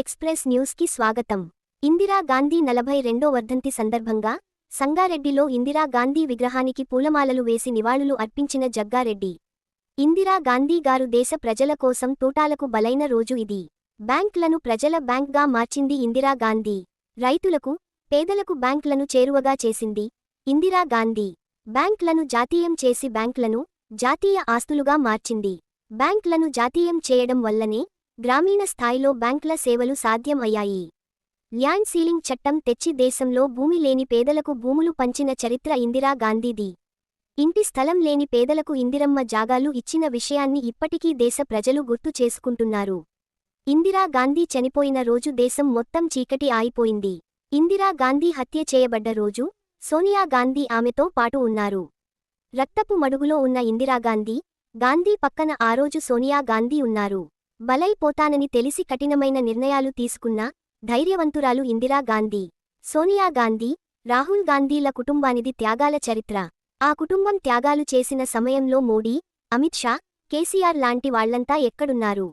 Express న్యూస్కి స్వాగతం. ఇందిరా గాంధీ నలభై రెండో వర్ధంతి సందర్భంగా సంగారెడ్డిలో ఇందిరా గాంధీ విగ్రహానికి పూలమాలలు వేసి నివాళులు అర్పించిన జగ్గారెడ్డి. ఇందిరా గాంధీ గారు దేశ ప్రజల కోసం తోటాలకు బలైన రోజు ఇది. బ్యాంక్లను ప్రజల బ్యాంక్గా మార్చింది ఇందిరా గాంధీ. రైతులకు పేదలకు బ్యాంక్లను చేరువగా చేసింది ఇందిరా గాంధీ. బ్యాంక్లను జాతీయం చేసి బ్యాంక్లను జాతీయ ఆస్తులుగా మార్చింది. బ్యాంక్లను జాతీయం చేయడం వల్లనే గ్రామీణ స్థాయిలో బ్యాంకుల సేవలు సాధ్యం అయ్యాయి ల్యాండ్ సీలింగ్ చట్టం తెచ్చి దేశంలో భూమి లేని పేదలకు భూములు పంచిన చరిత్ర ఇందిరా గాంధీది. ఇంటి స్థలం లేని పేదలకు ఇందిరమ్మ జాగాలు ఇచ్చిన విషయాన్ని ఇప్పటికీ దేశ ప్రజలు గుర్తు చేసుకుంటున్నారు. ఇందిరా గాంధీ చనిపోయిన రోజు దేశం మొత్తం చీకటి ఆయిపోయింది ఇందిరా గాంధీ హత్య చేయబడ్డ రోజు సోనియా గాంధీ ఆమెతో పాటు ఉన్నారు. రక్తపు మడుగులో ఉన్న ఇందిరాగాంధీ గాంధీ పక్కన ఆ రోజు సోనియా గాంధీ ఉన్నారు. బలైపోతానని తెలిసి కఠినమైన నిర్ణయాలు తీసుకున్న ధైర్యవంతురాలు ఇందిరాగాంధీ సోనియాగాంధీ సోనియా గాంధీ రాహుల్ గాంధీల కుటుంబానిది త్యాగాల చరిత్ర. ఆ కుటుంబం త్యాగాలు చేసిన సమయంలో మోడీ అమిత్ షా కేసీఆర్ లాంటి వాళ్ళంతా ఎక్కడున్నారు?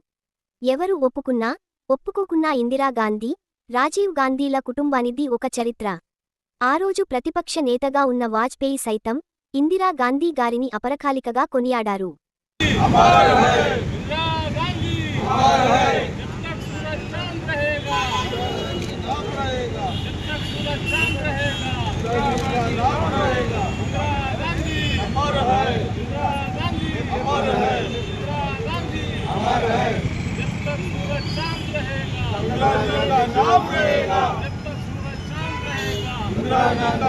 ఎవరు ఒప్పుకున్నా ఒప్పుకోకున్నా ఇందిరాగాంధీ రాజీవ్ గాంధీల కుటుంబానిది ఒక చరిత్ర. ఆ రోజు ప్రతిపక్ష నేతగా ఉన్న వాజ్పేయి సైతం ఇందిరాగాంధీ గారిని అపరకాలికగా కొనియాడారు.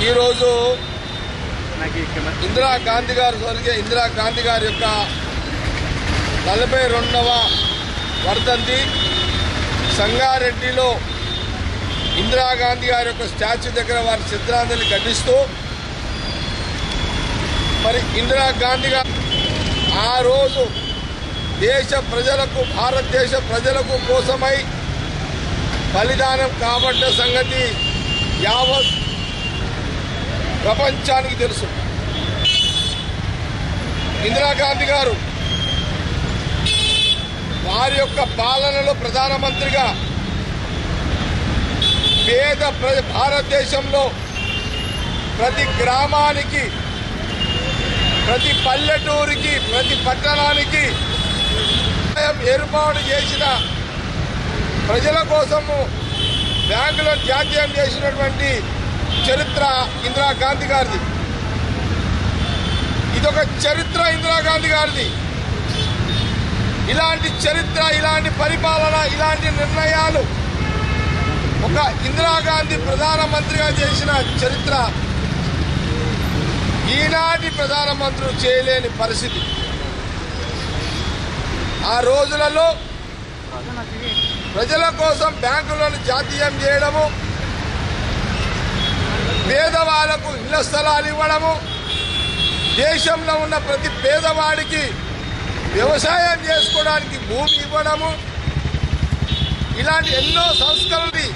ఈరోజు ఇందిరా గాంధీ గారు స్వర్గీయ ఇందిరా గాంధీ గారి యొక్క నలభై రెండవ వర్ధంతి సంగారెడ్డిలో ఇందిరాగాంధీ గారి యొక్క స్టాచ్యూ దగ్గర వారి చిత్రాంజలి ఘటిస్తూ మరి ఇందిరాగాంధీ గారు ఆ రోజు దేశ ప్రజలకు భారతదేశ ప్రజలకు కోసమై బలిదానం కాబట్ట సంగతి యావత్ ప్రపంచానికి తెలుసు. ఇందిరాగాంధీ గారు వారి యొక్క పాలనలో ప్రధానమంత్రిగా పేద ప్ర భారతదేశంలో ప్రతి గ్రామానికి ప్రతి పల్లెటూరికి ప్రతి పట్టణానికి ఏర్పాటు చేసిన ప్రజల కోసము బ్యాంకులో జాతీయం చేసినటువంటి చరిత్ర ఇందిరాగాంధీ గారిది. ఇదొక చరిత్ర ఇందిరాగాంధీ గారిది. ఇలాంటి చరిత్ర ఇలాంటి పరిపాలన ఇలాంటి నిర్ణయాలు ఒక ఇందిరాగాంధీ ప్రధానమంత్రిగా చేసిన చరిత్ర ఈనాటి ప్రధానమంత్రులు చేయలేని పరిస్థితి. ఆ రోజులలో ప్రజల కోసం బ్యాంకులను జాతీయం చేయడము పేదవాళ్ళకు ఇళ్ళ స్థలాలు ఇవ్వడము దేశంలో ఉన్న ప్రతి పేదవాడికి వ్యవసాయం చేసుకోవడానికి భూమి ఇవ్వడము. ఇలాంటి ఎన్నో సంస్కరణని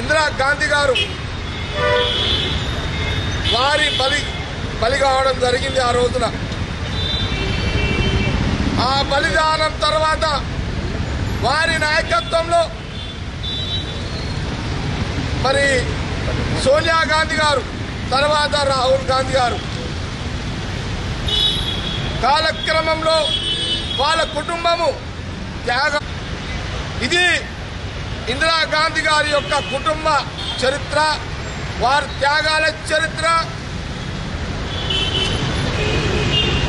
ఇందిరా గాంధీ గారు వారి బలి బలి కావడం జరిగింది ఆ రోజున. ఆ బలిదానం తర్వాత వారి నాయకత్వంలో మరి సోనియా గాంధీ గారు తర్వాత రాహుల్ గాంధీ గారు. కాలక్రమంలో వాళ్ళ కుటుంబము త్యాగం. ఇది ఇందిరాగాంధీ గారి యొక్క కుటుంబ చరిత్ర వారి త్యాగాల చరిత్ర.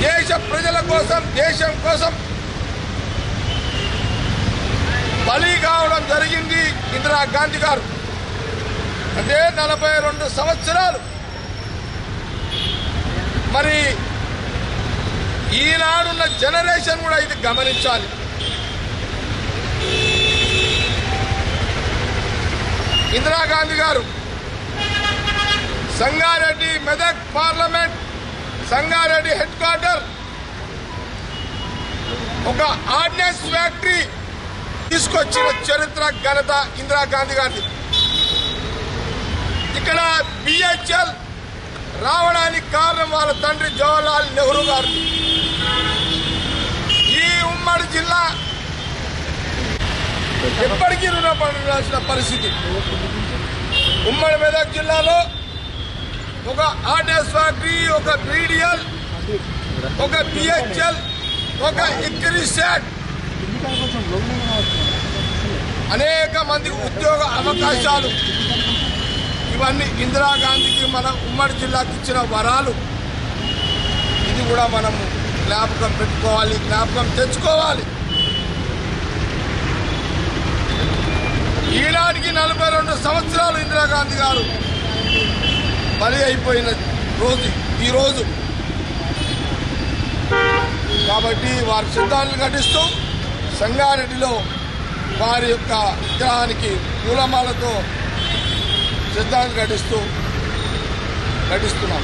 దేశ ప్రజల కోసం దేశం కోసం బలి కావడం జరిగింది ఇందిరాగాంధీ గారు. అంటే నలభై రెండు సంవత్సరాలు. మరి ఈనాడున్న జనరేషన్ కూడా ఇది గమనించాలి. ఇందిరాగాంధీ గారు Sangareddy Medak parliament Sangareddy head quarter ఒక ఆర్డినెన్స్ ఫ్యాక్టరీ తీసుకొచ్చిన చరిత్ర ఘనత ఇందిరాగాంధీ గారిది. ఇక్కడ బిహెచ్ఎల్ రావడానికి కారణం వాళ్ళ తండ్రి జవహర్లాల్ నెహ్రూ గారు ఈ ఉమ్మడి జిల్లా ఎప్పటికీ రుణపడాల్సిన పరిస్థితి. ఉమ్మడి మెదక్ జిల్లాలో ఒక ఆర్డినెన్స్ ఫ్యాక్టరీ ఒక బీడిఎల్ ఒక బిహెచ్ఎల్ ఒక ఇక్రిసెట్ అనేక మందికి ఉద్యోగ అవకాశాలు. ఇవన్నీ ఇందిరాగాంధీకి మన ఉమ్మడి జిల్లాకి ఇచ్చిన వరాలు. ఇది కూడా మనం జ్ఞాపకం పెట్టుకోవాలి జ్ఞాపకం తెచ్చుకోవాలి. ఈనాటికి నలభై రెండు సంవత్సరాలు ఇందిరాగాంధీ గారు బలి అయిపోయిన రోజు ఈ రోజు. కాబట్టి వారి సిద్ధాంతాలు ఘటిస్తూ సంగారెడ్డిలో వారి యొక్క విగ్రహానికి పూలమాలతో సిద్ధాంతం ఘటిస్తూ ఘటిస్తున్నాం.